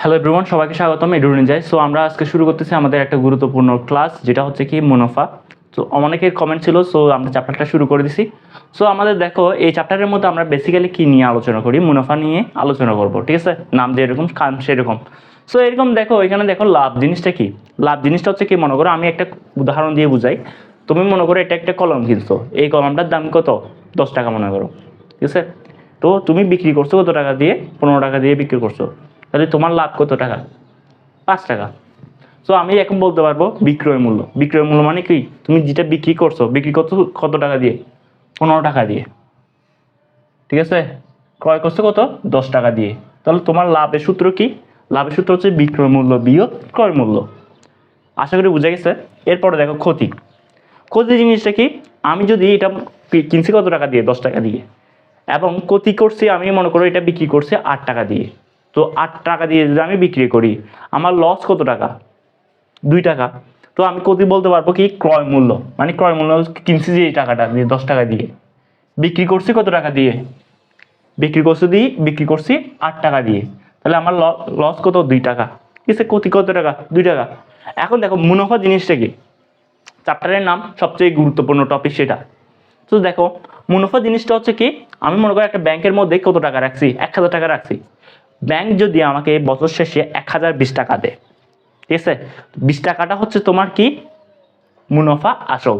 Hello everyone সবাইকে স্বাগতম যাই সো আমরা আজকে শুরু করতেছি আমাদের একটা গুরুত্বপূর্ণ ক্লাস যেটা হচ্ছে কি মুনাফা। তো অনেকের কমেন্ট ছিল সো আমরা চ্যাপ্টারটা শুরু করে দিছি। সো আমাদের দেখো, এই চ্যাপ্টারের মধ্যে আমরা বেসিক্যালি কী নিয়ে আলোচনা করি, মুনাফা নিয়ে আলোচনা করব, ঠিক আছে? নাম যেরকম কাম সেরকম। সো এরকম দেখো, এখানে দেখো লাভ জিনিসটা কি? লাভ জিনিসটা হচ্ছে কি, মনে করো, আমি একটা উদাহরণ দিয়ে বুঝাই। তুমি মনে করো, এটা একটা কলম কিনছো। এই কলমটার দাম কত? দশ টাকা মনে করো, ঠিক আছে? তো তুমি বিক্রি করছ কত টাকা দিয়ে? পনেরো টাকা দিয়ে বিক্রি করছ। তাহলে তোমার লাভ কত টাকা? পাঁচ টাকা। সো আমি এখন বলতে পারব বিক্রয় মূল্য। বিক্রয় মূল্য মানে কি? তুমি যেটা বিক্রি করছ বিক্রি করছ কত টাকা দিয়ে? পনেরো টাকা দিয়ে। ঠিক আছে? ক্রয় করছ কত? দশ টাকা দিয়ে। তাহলে তোমার লাভের সূত্র কি? লাভের সূত্র হচ্ছে বিক্রয় মূল্য বিয়োগ ক্রয় মূল্য। আশা করি বুঝে গেছে? এরপরে দেখো ক্ষতি। ক্ষতি জিনিসটা কি? আমি যদি এটা কিনছি কত টাকা দিয়ে? দশ টাকা দিয়ে। এবং ক্ষতি করছি আমি মনে করো এটা বিক্রি করছি আট টাকা দিয়ে। তো আট টাকা দিয়ে যদি আমি বিক্রি করি, আমার লস কত টাকা? দুই টাকা। তো আমি ক্ষতি বলতে পারব কি? ক্রয় মূল্য। মানে ক্রয় মূল্য কিনছি যে এই টাকাটা দিয়ে, দশ টাকা দিয়ে। বিক্রি করছি কত টাকা দিয়ে? বিক্রি করছি দিয়ে বিক্রি করছি আট টাকা দিয়ে। তাহলে আমার লস কত? দুই টাকা। কিসে ক্ষতি কত টাকা? দুই টাকা। এখন দেখো, মুনাফা জিনিসটা কি? চ্যাপ্টারের নাম সবচেয়ে গুরুত্বপূর্ণ টপিক সেটা। তো দেখো, মুনাফা জিনিসটা হচ্ছে কি? আমি মনে করি একটা ব্যাংকের মধ্যে কত টাকা রাখছি? এক হাজার টাকা রাখছি। ব্যাংক যদি আমাকে বছর শেষে এক হাজার বিশ টাকা দেয়, ঠিক আছে? বিশ টাকাটা হচ্ছে তোমার কি? মুনাফা আসল।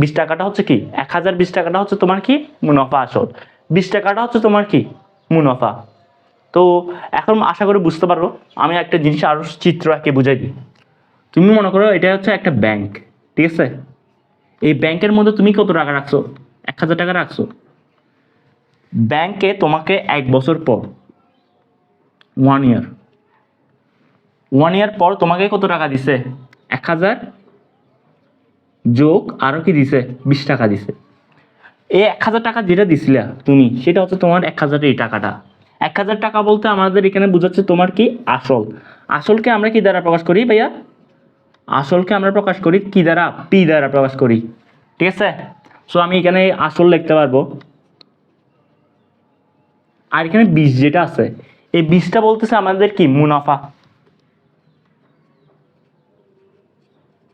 বিশ টাকাটা হচ্ছে কি? এক হাজার বিশ টাকাটা হচ্ছে তোমার কি? মুনাফা আসল। বিশ টাকাটা হচ্ছে তোমার কি? মুনাফা। তো এখন আশা করি বুঝতে পারো, আমি একটা জিনিস আরও চিত্র একে বুঝাই দিই। তুমি মনে করো এটা হচ্ছে একটা ব্যাংক, ঠিক আছে? এই ব্যাংকের মধ্যে তুমি কত টাকা রাখছো? এক হাজার টাকা রাখছো। ব্যাংকে তোমাকে এক বছর পর ওয়ান ইয়ার ওয়ান ইয়ার পর তোমাকে কত টাকা দিছে? এক হাজার যোগ আরও কি দিছে? বিশ টাকা দিছে। এই এক হাজার টাকা যেটা দিছিলা তুমি, সেটা হচ্ছে তোমার এক হাজার এই টাকাটা। এক হাজার টাকা বলতে আমাদের এখানে বোঝাচ্ছে তোমার কি আসল। আসলকে আমরা কি দ্বারা প্রকাশ করি ভাইয়া? আসলকে আমরা প্রকাশ করি কি দ্বারা? পি দ্বারা প্রকাশ করি। ঠিক আছে? সো আমি এখানে আসল লিখতে পারব। আর এখানে বিশ যেটা আছে এই বিশটা বলতেছে আমাদের কি? মুনাফা।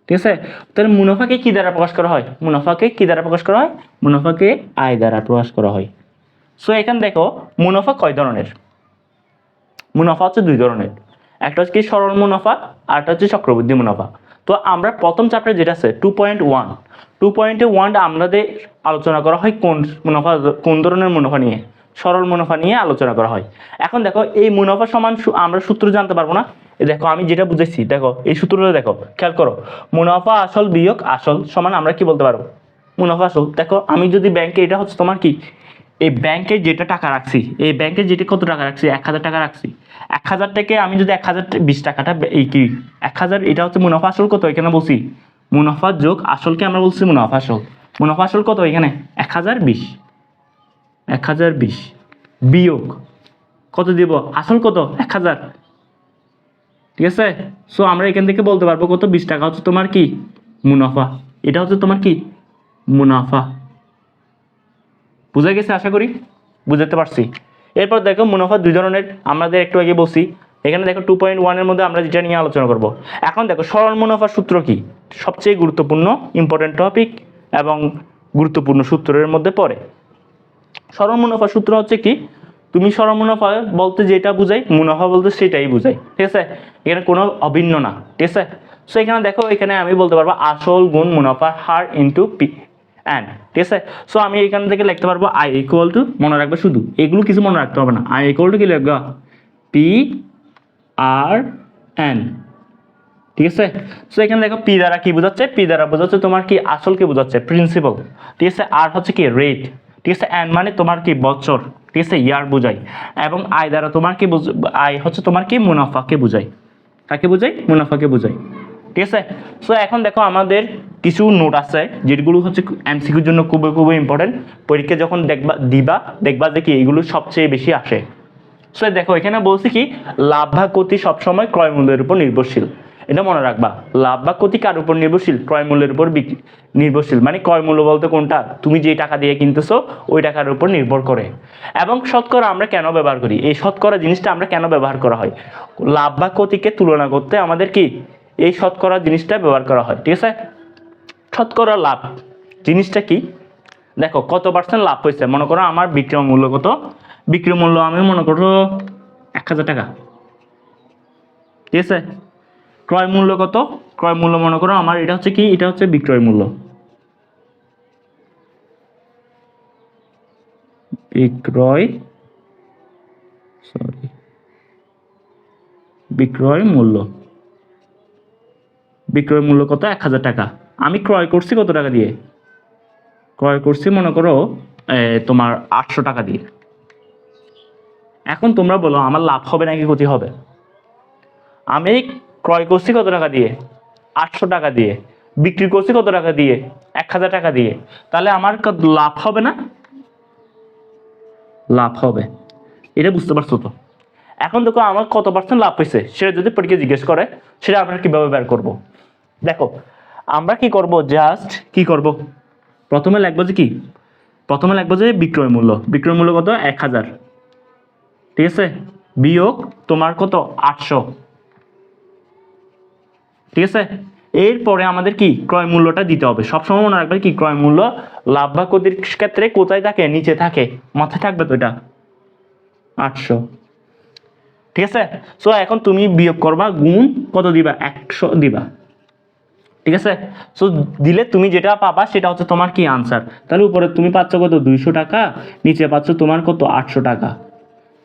ঠিক আছে? তাহলে মুনাফাকে কি দ্বারা প্রকাশ করা হয়? মুনাফাকে কি দ্বারা প্রকাশ করা হয়? মুনাফাকে আয় দ্বারা প্রকাশ করা হয়। সো এখানে দেখো, মুনাফা কয় ধরনের? মুনাফা হচ্ছে দুই ধরনের। একটা হচ্ছে কি সরল মুনাফা, আর একটা হচ্ছে চক্রবৃদ্ধি মুনাফা। তো আমরা প্রথম চ্যাপ্টার যেটা আছে two point one two point ওয়ানটা আমাদের আলোচনা করা হয় কোন মুনাফা, কোন ধরনের মুনাফা নিয়ে। সরল মুনাফা নিয়ে আলোচনা করা হয়। এখন দেখো, এই মুনাফা সমান আমরা সূত্র জানতে পারব না। দেখো, আমি যেটা বুঝেছি দেখো, এই সূত্রটা দেখো, খেয়াল করো। মুনাফা আসল বিয়োগ আসল সমান আমরা কি বলতে পারব? মুনাফা আসল। দেখো, আমি যদি ব্যাংকে, এটা হচ্ছে তোমার কি? এই ব্যাংকে যেটা টাকা রাখছি, এই ব্যাংকে যেটা কত টাকা রাখছি? এক হাজার টাকা রাখছি। এক হাজার থেকে আমি যদি এক হাজার বিশ টাকাটা এই কি? এক হাজার, এটা হচ্ছে মুনাফা আসল কত এখানে বলছি? মুনাফা যোগ আসলকে আমরা বলছি মুনাফা আসল। মুনাফা আসল কত এখানে? এক হাজার বিশ। এক হাজার বিশ। বিয়োগ। কত দিব? আসল কত? এক হাজার। ঠিক আছে? সো আমরা এখান থেকে বলতে পারব কত? বিশ টাকা হচ্ছে তোমার কি? মুনাফা। এটা হচ্ছে তোমার কি? মুনাফা। বুঝা গেছে আশা করি? বুঝাতে পারছি। এরপর দেখো, মুনাফা দুই ধরনের আমাদের একটু আগে বসি এখানে দেখো টু পয়েন্ট ওয়ানের মধ্যে আমরা যেটা নিয়ে আলোচনা করব। এখন দেখো, সরল মুনাফার সূত্র কি? সবচেয়ে গুরুত্বপূর্ণ ইম্পর্টেন্ট টপিক এবং গুরুত্বপূর্ণ সূত্রের মধ্যে পড়ে। সরল মুনাফা সূত্র হচ্ছে কি? তুমি সরল মুনাফা বলতে যেটা বুঝাই, মুনাফা বলতে সেটাই বুঝাই, ঠিক আছে? এখানে কোনো অভিন্ন না, ঠিক আছে? সো এখানে দেখো, এখানে আমি বলতে পারব আসল গুণ মুনাফার হার ইন্টু পি অ্যান ঠিক আছে? সো আমি এখান থেকে লিখতে পারব আই ইকুয়াল টু মনে রাখবে শুধু, এগুলো কিছু মনে রাখতে হবে না। আই ইকুয়াল টু কি লিখবা? পি আর এন ঠিক আছে? সো এখানে দেখো পি দ্বারা কি বোঝাচ্ছে? পি দ্বারা বোঝাচ্ছে তোমার কি আসল কি বোঝাচ্ছে? প্রিন্সিপাল ঠিক আছে? আর হচ্ছে কি? রেট ঠিক আছে? এন মানে তোমার কি বছর? ঠিক আছে ইয়ার বোঝাই। এবং আই দ্বারা তোমার কি আই হচ্ছে তোমার কি? মুনাফাকে বোঝাই। কাকে বোঝাই? মুনাফাকে বোঝাই। ঠিক আছে? সো এখন দেখো আমাদের কিছু নোট আছে, যেগুলো হচ্ছে এমসিকিউর জন্য খুবই খুবই ইম্পর্টেন্ট পরীক্ষা যখন দেখবা দিবা, দেখবা কি এগুলো সবচেয়ে বেশি আসে। সো দেখো, এখানে বলছি কি লাভ ক্ষতি সবসময় ক্রয় মূল্যের উপর নির্ভরশীল। এটা মনে রাখবা। লাভ বা ক্ষতি কার উপর নির্ভরশীল? ক্রয় মূল্যের উপর বিক্রি নির্ভরশীল। মানে ক্রয় মূল্য বলতে কোনটা? তুমি যে টাকা দিয়ে কিনতেছো, ওই টাকার উপর নির্ভর করে। এবং শতকরা আমরা কেন ব্যবহার করি? এই শতকরা জিনিসটা আমরা কেন ব্যবহার করা হয়? লাভ বা ক্ষতিকে তুলনা করতে আমাদের কি? এই শতকরা জিনিসটা ব্যবহার করা হয়। ঠিক আছে? শতকরা লাভ। জিনিসটা কি? দেখো, কত পার্সেন্ট লাভ হয়েছে? মনে করো আমার বিক্রয় মূল্য কত? বিক্রয় মূল্য আমি মনে করো এক হাজার টাকা। ঠিক আছে? ক্রয় মূল্য কত? ক্রয় মূল্য মনে করো আমার, এটা হচ্ছে কি? এটা হচ্ছে বিক্রয় মূল্য। বিক্রয় সরি বিক্রয় মূল্য। বিক্রয় মূল্য কত? এক হাজার টাকা। আমি ক্রয় করছি কত টাকা দিয়ে? ক্রয় করছি মনে করো তোমার আটশো টাকা দিয়ে। এখন তোমরা বলো, আমার লাভ হবে নাকি ক্ষতি হবে? আমি ক্রয় করছি কত টাকা দিয়ে? আটশো টাকা দিয়ে। বিক্রি করছি কত টাকা দিয়ে? এক হাজার টাকা দিয়ে। তাহলে আমার লাভ হবে না? লাভ হবে। এটা বুঝতে পারছ তো? এখন দেখো আমার কত পার্সেন্ট লাভ হয়েছে? সেটা যদি পরীক্ষা জিজ্ঞেস করে, সেটা আমরা কীভাবে বের করব? দেখো, আমরা কি করব? জাস্ট কি করব? প্রথমে লিখব যে কি? প্রথমে লিখব যে বিক্রয় মূল্য। বিক্রয় মূল্য কত? এক হাজার। ঠিক আছে? বিয়োগ তোমার কত? আটশো। ঠিক আছে? এরপরে আমাদের কি? ক্রয় মূল্যটা দিতে হবে। সবসময় মনে রাখবে কি? ক্রয় মূল্য লাভ বা ক্ষতির ক্ষেত্রে কোথায় থাকে? নিচে থাকে। মাথায় থাকবে তো এটা? আটশো। ঠিক আছে? সো এখন তুমি বিয়োগ করবা গুণ কত দিবা? একশো দিবা। ঠিক আছে? সো দিলে তুমি যেটা পাবা সেটা হচ্ছে তোমার কি আনসার তাহলে উপরে তুমি পাচ্ছ কত? দুইশো টাকা। নিচে পাচ্ছ তোমার কত? আটশো টাকা।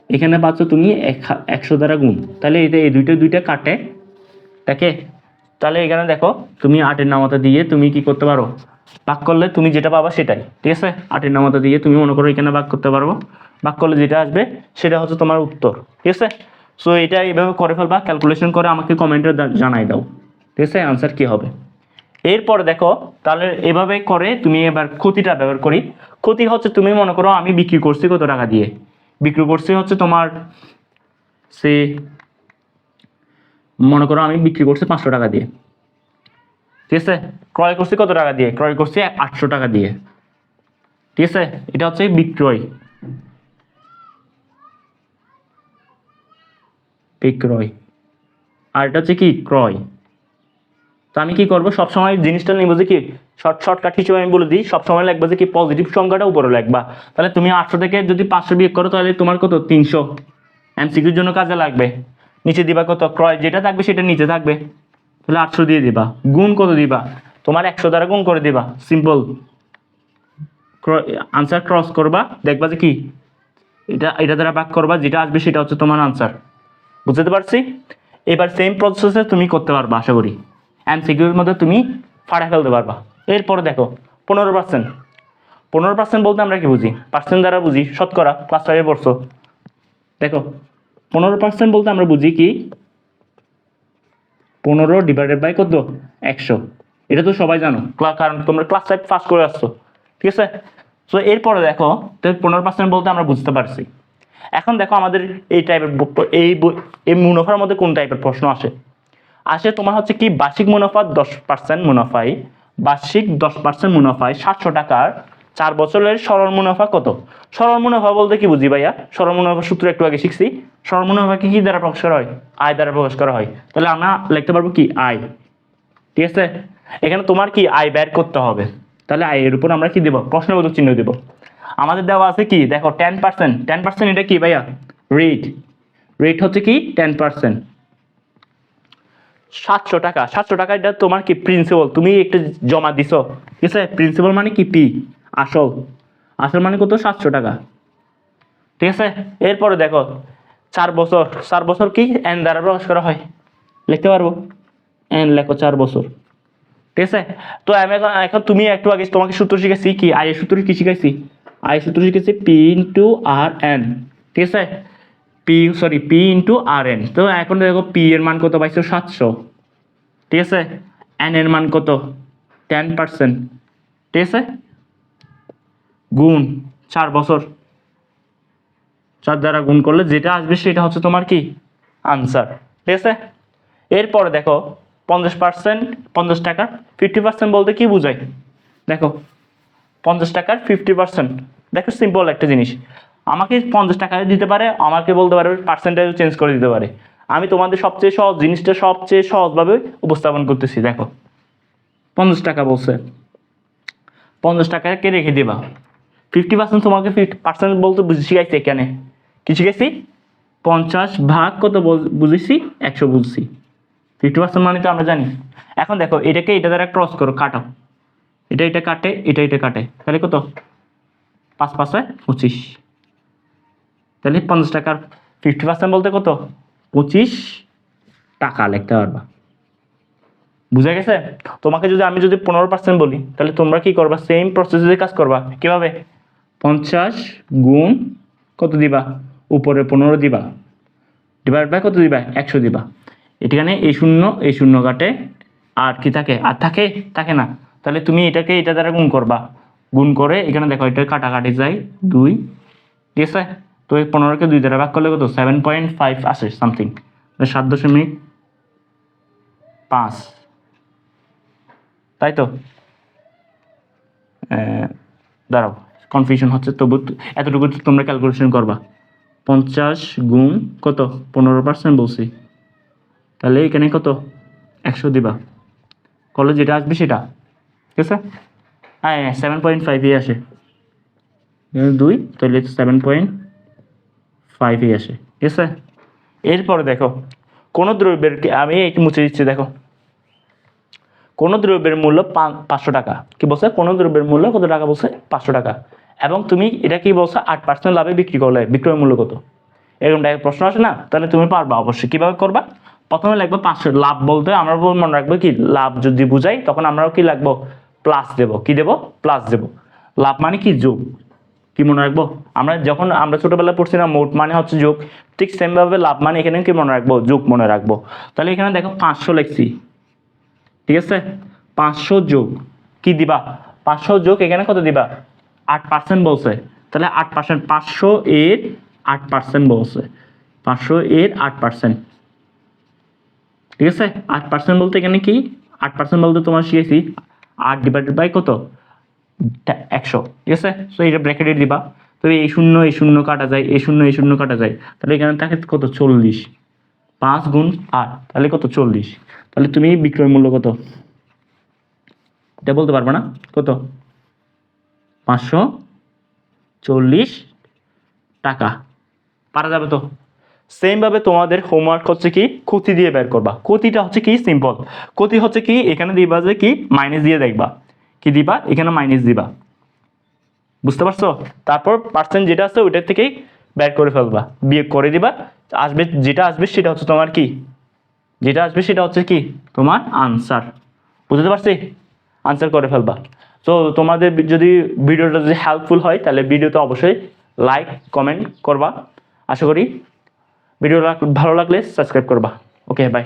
এখানে পাচ্ছ তুমি এক- একশো দ্বারা গুণ। তাহলে এটা এই দুইটা দুইটা কাটে। তাকে তাহলে এখানে দেখো, তুমি আটের নামাতা দিয়ে তুমি কি করতে পারো? ভাগ করলে তুমি যেটা পাবা সেটাই, ঠিক আছে? আটের নামাতা দিয়ে তুমি মনে করো এখানে ভাগ করতে পারব। ভাগ করলে যেটা আসবে, সেটা হচ্ছে তোমার উত্তর, ঠিক আছে? সো এটা এইভাবে করে ফেলবা ক্যালকুলেশন করে আমাকে কমেন্টে জানাই দাও, ঠিক আছে? আনসার কি হবে? এরপর দেখো, তাহলে এভাবে করে তুমি এবার ক্ষতিটা ব্যবহার করি। ক্ষতি হচ্ছে তুমি মনে করো আমি বিক্রি করছি কত টাকা দিয়ে? বিক্রি করছি হচ্ছে তোমার, সে মনে করো আমি বিক্রি করছি পাঁচশো টাকা দিয়ে। ঠিক আছে? ক্রয় করছি কত টাকা দিয়ে? ক্রয় করছি আটশো টাকা দিয়ে। ঠিক আছে? এটা হচ্ছে বিক্রয়। বিক্রয়। আর এটা হচ্ছে কি? ক্রয়। তো আমি কি করব? সবসময় জিনিসটা নিবো যে কি, শর্ট শর্টকাট হিসেবে আমি বলে দিই, সবসময় লাগবে যে কি পজিটিভ সংখ্যাটা উপরে লাগবা তাহলে তুমি আটশো থেকে যদি পাঁচশো বিয়োগ করো, তাহলে তোমার কত? তিনশো। এমসিকিউর জন্য কাজে লাগবে। নিচে দিবা কত? ক্রয় যেটা থাকবে সেটা নিচে থাকবে। তাহলে আটশো দিয়ে দিবা। গুণ কত দিবা? তোমার একশো দ্বারা গুণ করে দিবা। সিম্পল আনসার ক্রস করবা। দেখবা যে কি? এটা এটা দ্বারা ভাগ করবা, যেটা আসবে সেটা হচ্ছে তোমার আনসার বুঝতে পারছি? এবার সেম প্রসেসে তুমি করতে পারবা, আশা করি। এমসিকিউর মধ্যে তুমি ফাড়া ফেলতে পারবা। এরপরে দেখো, পনেরো পার্সেন্ট পনেরো পার্সেন্ট বলতে আমরা কি বুঝি? পার্সেন্ট দ্বারা বুঝি। শতকরা ক্লাস ফাইভে পড়ছো। দেখো পনেরো পার্সেন্ট বলতে আমরা বুঝি কি? পনেরো ডিভাইডেড বাই কত? একশো। এটা তো সবাই জানো। কারণ তোমরা ক্লাস ফাইভ পাস করে আসছো। ঠিক আছে? সো এরপরে দেখো, তো পনেরো পার্সেন্ট বলতে আমরা বুঝতে পারছি। এখন দেখো আমাদের এই টাইপের এই এই মুনাফার মধ্যে কোন টাইপের প্রশ্ন আসে? আসে তোমার হচ্ছে কি, বার্ষিক মুনাফা দশ পার্সেন্ট মুনাফায়, বার্ষিক দশ পার্সেন্ট মুনাফায় সাতশো টাকার চার বছরের সরল মুনাফা কত? সরল মুনাফা বলতে কি বুঝি ভাইয়া? সরল মুনাফা সূত্র একটু আগে শিখছি। সরল মুনাফাকে কি দ্বারা প্রকাশ করা হয়? আয় দ্বারা প্রকাশ করা হয়। তাহলে আমরা লিখতে পারব কি? আয়। ঠিক আছে? এখানে তোমার কি আয় বের করতে হবে? তাহলে আয়ের উপর আমরা কি দেব? প্রশ্নবোধক চিহ্ন দেব। আমাদের দেওয়া আছে কি? দেখো টেন পার্সেন্ট টেন পার্সেন্ট এটা কি ভাইয়া? রেট রেট হচ্ছে কি? টেন পার্সেন্ট সাতশো টাকা। সাতশো টাকা এটা তোমার কি প্রিন্সিপাল তুমি একটা জমা দিছো। ঠিক আছে? প্রিন্সিপাল মানে কি? পি আসল। আসল মানে কত? সাতশো টাকা। ঠিক আছে? এরপরে দেখো, চার বছর। চার বছর কি? এন দ্বারা প্রকাশ করা হয়। লিখতে পারব? এন লেখো চার বছর। ঠিক আছে? তো আমি এখন এখন তুমি একটু আগে তোমাকে সূত্র শিখেছি কি? আয়ের সূত্র কি শিখাইছি? আয়ের সূত্র শিখেছি পি ইন্টু আর এন ঠিক আছে? P sorry P into R N তো এখন দেখো পি এর মান কত পাইছো? সাতশো। ঠিক আছে? এন এর মান কত? টেন পার্সেন্ট ঠিক আছে? গুণ, চার বছর। চার দ্বারা গুণ করলে যেটা আসবে সেটা হচ্ছে তোমার কি? আনসার ঠিক আছে? এরপরে দেখো, পঞ্চাশ পার্সেন্ট পঞ্চাশ টাকার ফিফটি পার্সেন্ট বলতে কি বোঝায় দেখো, পঞ্চাশ টাকার ফিফটি পার্সেন্ট দেখো সিম্পল একটা জিনিস। আমাকে পঞ্চাশ টাকা দিতে পারে, আমাকে বলতে পারে পার্সেন্টেজ চেঞ্জ করে দিতে পারে। আমি তোমাদের সবচেয়ে সহজ, জিনিসটা সবচেয়ে সহজভাবে উপস্থাপন করতেছি, দেখো। পঞ্চাশ টাকা বলছে। পঞ্চাশ টাকাকে রেখে দেবা? ফিফটি পার্সেন্ট তোমাকে ফিফটি পার্সেন্ট বলতে শিখাইছে এখানে। কি শিখাইছি? পঞ্চাশ ভাগ কত বুঝেছি? একশো বুঝছি। ফিফটি পার্সেন্ট মানে তো আমরা জানি। এখন দেখো, এটাকে এটা দ্বারা ক্রস করো, কাটো। এটা এটা কাটে, এটা এটা কাটে। তাহলে কত? পাঁচ পাঁচে পঁচিশ। তাহলে পঞ্চাশ টাকার ফিফটি পার্সেন্ট বলতে কত? পঁচিশ টাকা লিখতে পারবা। বুঝা গেছে? তোমাকে যদি আমি যদি পনেরো পার্সেন্ট বলি, তাহলে তোমরা কি করবা? সেম প্রসেসে কাজ করবা। কীভাবে? পঞ্চাশ গুণ কত দিবা? উপরে পনেরো দিবা। ডিভাইড বাই কত দিবা? একশো দিবা। এখানে এই শূন্য এই শূন্য কাটে আর কি থাকে? আর থাকে থাকে না। তাহলে তুমি এটাকে এটা দ্বারা গুণ করবা। গুণ করে এখানে দেখো, এটা কাটাকাটি যায় দুই। ঠিক আছে? তো এই পনেরোকে দুই দ্বারা ভাগ করলে কত? সেভেন পয়েন্ট ফাইভ আসে সামথিং সাত দশমিক পাঁচ। তাই তো? দাঁড়াও। কনফিউশন হচ্ছে। তবু এতটুকু তোমরা ক্যালকুলেশন করবা। পঞ্চাশ গুণ কত? পনেরো পার্সেন্ট বলছি। তাহলে এখানে কত? একশো দিবা। কলে যেটা আসবে সেটা। ঠিক আছে? হ্যাঁ হ্যাঁ সেভেন পয়েন্ট ফাইভই আসে। দুই, তাহলে সেভেন পয়েন্ট ফাইভই আসে। ঠিক আছে? এরপরে দেখো, কোনো দ্রব্যের আমি একটু মুছে দিচ্ছি, দেখো। কোনো দ্রব্যের মূল্য পাঁচশো টাকা। কি বলছে? কোনো দ্রব্যের মূল্য কত টাকা বলছে? পাঁচশো টাকা। এবং তুমি এটা কি বলছো? আট পার্সেন্ট লাভে বিক্রি করলে বিক্রয় মূল্য কত? এরকম টাইপের প্রশ্ন আসে না? তাহলে তুমি পারবা অবশ্যই। কীভাবে করবা? প্রথমে লাগবে পাঁচশো। লাভ বলতে আমরা মনে রাখব কি? লাভ যদি বুঝাই, তখন আমরাও কি লাগবো প্লাস দেব। কি দেব? প্লাস দেব। লাভ মানে কি? যোগ। কি মনে রাখব? আমরা যখন আমরা ছোটবেলায় পড়ছি না মোট মানে হচ্ছে যোগ। ঠিক সেমভাবে লাভ মানে এখানে কি মনে রাখব? যোগ মনে রাখব। তাহলে এখানে দেখো পাঁচশো লিখছি। ঠিক আছে? পাঁচশো যোগ। কি দিবা? পাঁচশো যোগ এখানে কত দিবা? আট পার্সেন্ট বলছে। তাহলে আট পার্সেন্ট পাঁচশো এর আট পার্সেন্ট বলছে। পাঁচশো এর আট পার্সেন্ট ঠিক আছে? আট পার্সেন্ট বলতে এখানে কি? আট পার্সেন্ট বলতে তোমার শিখেছি। আট ডিভাইডেড বাই কত? একশো। ঠিক আছে? সো এটা ব্র্যাকেটে দিবা। তবে এই শূন্য এই শূন্য কাটা যায়, এই শূন্য এই শূন্য কাটা যায়। তাহলে এখানে থাকে কত? চল্লিশ। পাঁচ গুণ আট। তাহলে কত? চল্লিশ। তাহলে তুমি বিক্রয় মূল্য কত? এটা বলতে পারবে না? কত? পাঁচশো চল্লিশ টাকা। পারা যাবে তো? সেমভাবে তোমাদের হোমওয়ার্ক হচ্ছে কি? ক্ষতি দিয়ে বের করবা। ক্ষতিটা হচ্ছে কি? সিম্পল ক্ষতি হচ্ছে কি? এখানে দিবা যে কি? মাইনাস দিয়ে দেখবা। কি দিবা? এখানে মাইনাস দিবা। বুঝতে পারছ? তারপর পার্সেন্ট যেটা আছে ওইটার থেকেই বের করে ফেলবা। বিয়ে করে দিবা। আসবে যেটা আসবে সেটা হচ্ছে তোমার কি? যেটা আসবে সেটা হচ্ছে কি? তোমার আনসার বুঝতে পারছি? আনসার করে ফেলবা। তো তোমাদের যদি ভিডিওটা যদি হেল্পফুল হয়, তাহলে ভিডিওতে অবশ্যই লাইক কমেন্ট করবা। আশা করি ভিডিও ভালো লাগলে সাবস্ক্রাইব করবা। Okay bye